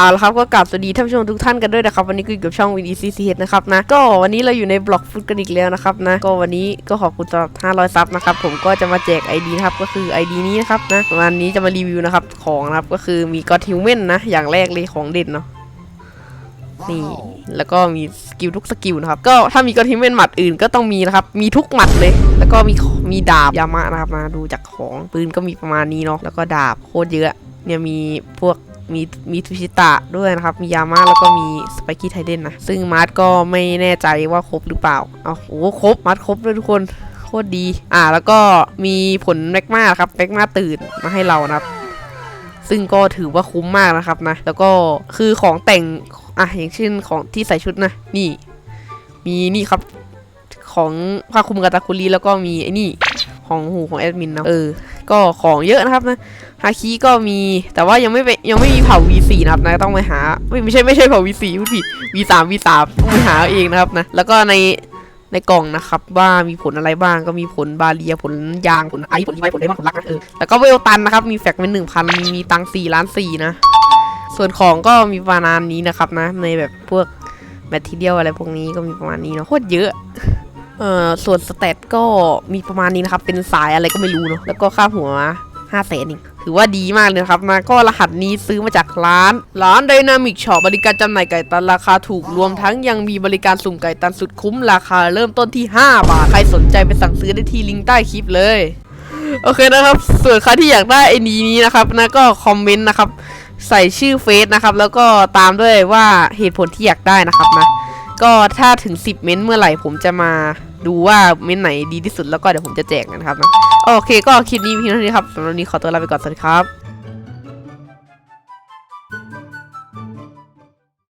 เอาละครับก็กราบสวัสดีท่านผู้ชมทุกท่านกันด้วยนะครับ วันนี้ก็อยู่กับช่อง VDCCH นะครับนะก็วันนี้เราอยู่ในบล็อกฟุตกันอีกแล้วนะครับนะก็วันนี้ก็ขอบคุณสำหรับ500 ซับนะครับผมก็จะมาแจก ID นะครับก็คือ ID นี้นะครับนะวันนี้จะมารีวิวนะครับของนะครับก็คือมีก็ทิวเมนนะอย่างแรกเลยของเด่นเนาะนี่แล้วก็มีสกิลทุกสกิลนะครับก็ถ้ามีก็ทิวเมนหมัดอื่นก็ต้องมีนะครับมีทุกหมัดเลย แล้วก็มีมีดาบยามะนะครับนะดูจากของปืนก็มีประมาณนี้เนาะแล้วก็ดาบโคตรเยอะเนี่ยมีพวก มีมีทูชิตะด้วยนะครับ มียามาแล้วก็มีสไปกี้ไทเดนนะ ซึ่งมาร์ทก็ไม่แน่ใจว่าครบหรือเปล่า เอาโอ้ครบ มาร์ทครบเลยทุกคนโคตรดี อ่า แล้วก็มีผลแมกมาครับแมกมาตื่นมาให้เรานะครับ ซึ่งก็ถือว่าคุ้มมากนะครับนะ แล้วก็คือของแต่ง อะอย่างเช่นของที่ใส่ชุดนะ นี่ มีนี่ครับของผ้าคลุมกาตาคุรีแล้วก็มีไอ้นี่ของหูของแอดมินนะเออ ก็ของเยอะนะครับนะฮาคิก็มีแต่ว่ายังไม่ไปยังไม่มีเผ่า V4 นะครับนะต้องไปหาไม่ไม่ใช่ไม่ใช่เผ่า V4 พูดผิด V3 V3 ต้องไปหาเองนะครับนะแล้วก็ในในกล่องนะครับว่ามีผลอะไรบ้างก็มีผลบาเรียผลยางผลไอผลไวผลได้บ้างผลรักนะเออแล้วก็เวลตันนะครับมีแฟกเป็นหนึ่งพันมีตังสี่ล้านสี่นะ ส่วนของก็มีประมาณนี้นะครับนะในแบบพวกแมททีเดียลอะไรพวกนี้ก็มีประมาณนี้เนาะโคตรเยอะ เอ่อส่วนสเตตก็มีประมาณนี้นะครับ เป็นสายอะไรก็ไม่รู้เนาะแล้วก็ค่าหัวห้าแสนเองถือว่าดีมากเลยครับนะก็รหัสนี้ซื้อมาจากร้าน ร้านไดนามิกช็อปบริการจำหน่ายไก่ตันราคาถูกรวมทั้งยังมีบริการสุ่มไก่ตันสุดคุ้มราคาเริ่มต้นที่ 5 บาท ใครสนใจไปสั่งซื้อได้ที่ลิงก์ใต้คลิปเลย โอเคนะครับ ส่วนใครที่อยากได้ไอ้นี้นี้นะครับนะก็คอมเมนต์นะครับ ใส่ชื่อเฟซนะครับ แล้วก็ตามด้วยว่าเหตุผลที่อยากได้นะครับนะก็ถ้าถึง 10 เม้นต์เมื่อไหร่ผมจะมา ดูว่าเม้นไหนดีที่สุดแล้วก็เดี๋ยวผมจะแจกนะครับนะโอเค ก็คลิปนี้เพียงเท่านี้ครับสำหรับวันนี้ขอตัวลาไปก่อนสวัสดีครับ